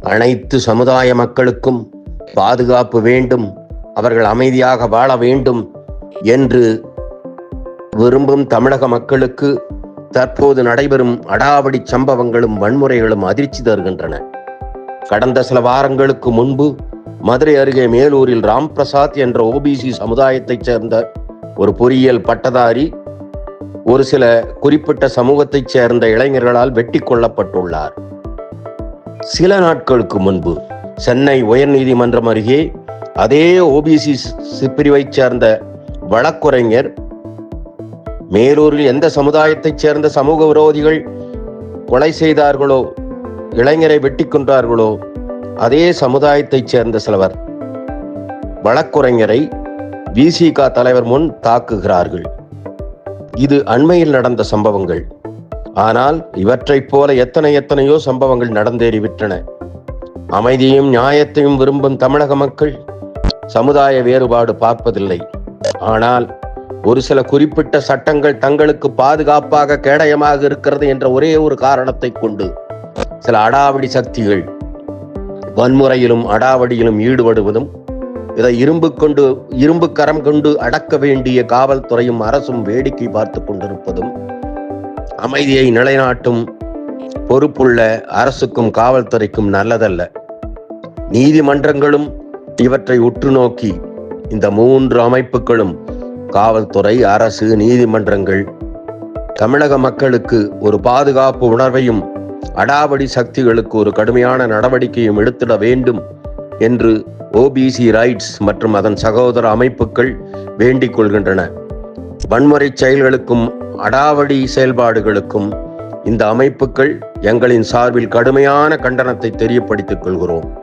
அனைத்து சமுதாய மக்களுக்கும் பாதுகாப்பு வேண்டும் அவர்கள் அமைதியாக வாழ வேண்டும் என்று விரும்பும் தமிழக மக்களுக்கு தற்போது நடைபெறும் அடாவடி சம்பவங்களும் வன்முறைகளும் அதிர்ச்சி தருகின்றன. கடந்த சில வாரங்களுக்கு முன்பு மதுரை அருகே மேலூரில் ராம் பிரசாத் என்ற ஓபிசி சமுதாயத்தைச் சேர்ந்த ஒரு பொறியியல் பட்டதாரி ஒரு சில குறிப்பிட்ட சமூகத்தைச் சேர்ந்த இளைஞர்களால் வெட்டி கொல்லப்பட்டுள்ளார். சில நாட்களுக்கு முன்பு சென்னை உயர்நீதிமன்றம் அருகே அதே ஓபிசி பிரிவைச் சேர்ந்த வழக்குரைஞர் மேலூரில் எந்த சமுதாயத்தைச் சேர்ந்த சமூக விரோதிகள் கொலை செய்தார்களோ இளைஞரை வெட்டி கொன்றார்களோ அதே சமுதாயத்தைச் சேர்ந்த சிலவர் வழக்குரைஞரை விசிக தலைவர் முன் தாக்குகிறார்கள். இது அண்மையில் நடந்த சம்பவங்கள். ஆனால் இவற்றைப் போல எத்தனை எத்தனையோ சம்பவங்கள் நடந்தேறிவிட்டன அமைதியும் நியாயத்தையும் விரும்பும் தமிழக மக்கள் சமுதாய வேறுபாடு பார்ப்பதில்லை. ஆனால் ஒரு சில குறிப்பிட்ட சட்டங்கள் தங்களுக்கு பாதுகாப்பாக கேடயமாக இருக்கிறது என்ற ஒரே ஒரு காரணத்தை கொண்டு சில அடாவடி சக்திகள் வன்முறையிலும் அடாவடியிலும் ஈடுபடுவதும் இதை இரும்பு கொண்டு இரும்பு கரம் கொண்டு அடக்க வேண்டிய காவல்துறையும் அரசும் வேடிக்கை பார்த்து கொண்டிருப்பதும் அமைதியை நிலைநாட்டும் பொறுப்புள்ள அரசுக்கும் காவல்துறைக்கும் நல்லதல்ல. நீதிமன்றங்களும் இவற்றை உற்று நோக்கி இந்த மூன்று அமைப்புகளும் காவல்துறை அரசு நீதிமன்றங்கள் தமிழக மக்களுக்கு ஒரு பாதுகாப்பு உணர்வையும் அடாவடி சக்திகளுக்கு ஒரு கடுமையான நடவடிக்கையும் எடுத்திட வேண்டும் என்று ஓபிசி ரைட்ஸ் மற்றும் அதன் சகோதர அமைப்புகள் வேண்டிக் கொள்கின்றன. வன்முறை செயல்களுக்கும் அடாவடி செயல்பாடுகளுக்கும் இந்த அமைப்புகள் எங்களின் சார்பில் கடுமையான கண்டனத்தை தெரியப்படுத்திக் கொள்கிறோம்.